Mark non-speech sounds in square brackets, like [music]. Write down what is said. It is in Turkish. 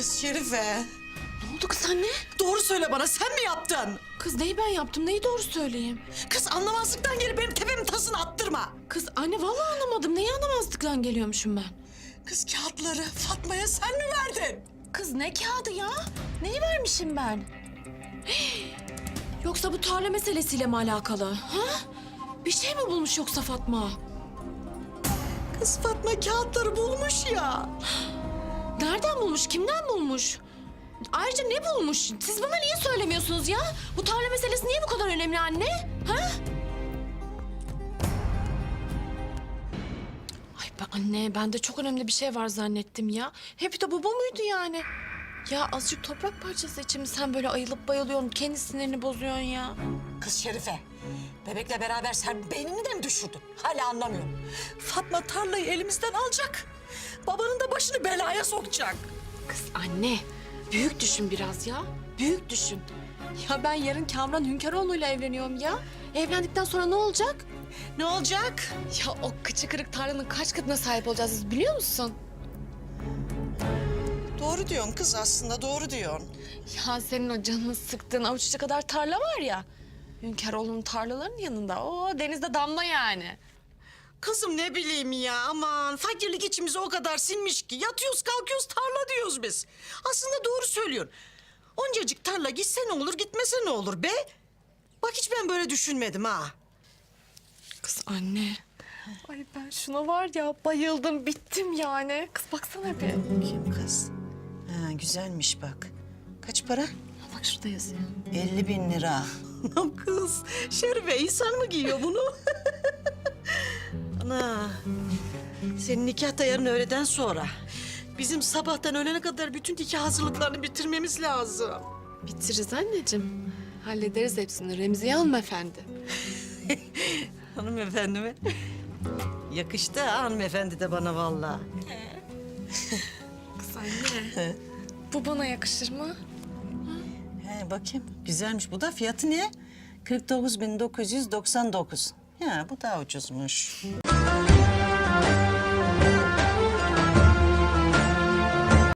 Kız Şerife. Ne oldu kız anne? Doğru söyle bana sen mi yaptın? Kız neyi ben yaptım? Neyi doğru söyleyeyim? Kız anlamazlıktan gelip benim tepemin tasını attırma. Kız anne vallahi anlamadım. Neyi anlamazlıktan geliyormuşum ben? Kız kağıtları Fatma'ya sen mi verdin? Kız ne kağıdı ya? Neyi vermişim ben? [gasps] Yoksa bu tarla meselesiyle mi alakalı? Ha? Bir şey mi bulmuş yoksa Fatma? Kız Fatma kağıtları bulmuş ya. [gasps] Nereden bulmuş? Kimden bulmuş? Ayrıca ne bulmuş? Siz bana niye söylemiyorsunuz ya? Bu tarla meselesi niye bu kadar önemli anne? Ha? Ay ben anne, ben de çok önemli bir şey var zannettim ya. Hep de bu muydu yani? Ya azıcık toprak parçası için mi sen böyle ayılıp bayılıyorsun, kendi sinirini bozuyorsun ya? Kız Şerife. Bebekle beraber sen beynini de mi düşürdün? Hala anlamıyorum. Fatma tarlayı elimizden alacak. Babanın da başını belaya sokacak. Kız anne, büyük düşün biraz ya. Büyük düşün. Ya ben yarın Kamran Hünkaroğlu'yla evleniyorum ya. Evlendikten sonra ne olacak? Ne olacak? Ya o kıçı kırık tarlanın kaç katına sahip olacağız biz biliyor musun? Doğru diyorsun kız aslında doğru diyorsun. Ya senin o canını sıktığın avuç içi kadar tarla var ya. Hünkaroğlu'nun tarlalarının yanında. O denizde damla yani. Kızım ne bileyim ya aman fakirlik içimizi o kadar sinmiş ki yatıyoruz kalkıyoruz tarla diyoruz biz. Aslında doğru söylüyorsun. Oncacık tarla gitse ne olur gitmese ne olur be? Bak hiç ben böyle düşünmedim ha. Kız anne. Ay ben şuna var ya bayıldım bittim yani. Kız baksana bir. Kim kız? Ha, güzelmiş bak. Kaç para? Bak şurada yazıyor. 50 bin lira. kız Şerife insan mı giyiyor bunu? [laughs] Ana senin nikah da yarın öğleden sonra. Bizim sabahtan öğlene kadar bütün nikah hazırlıklarını bitirmemiz lazım. Bitiririz anneciğim. Hallederiz hepsini Remziye hanımefendi. [laughs] Hanımefendi mi? Yakıştı ha hanımefendi de bana vallahi. Kız anne. Bu bana yakışır mı? He bakayım güzelmiş. Bu da fiyatı ne? 49.999. Ya bu daha ucuzmuş.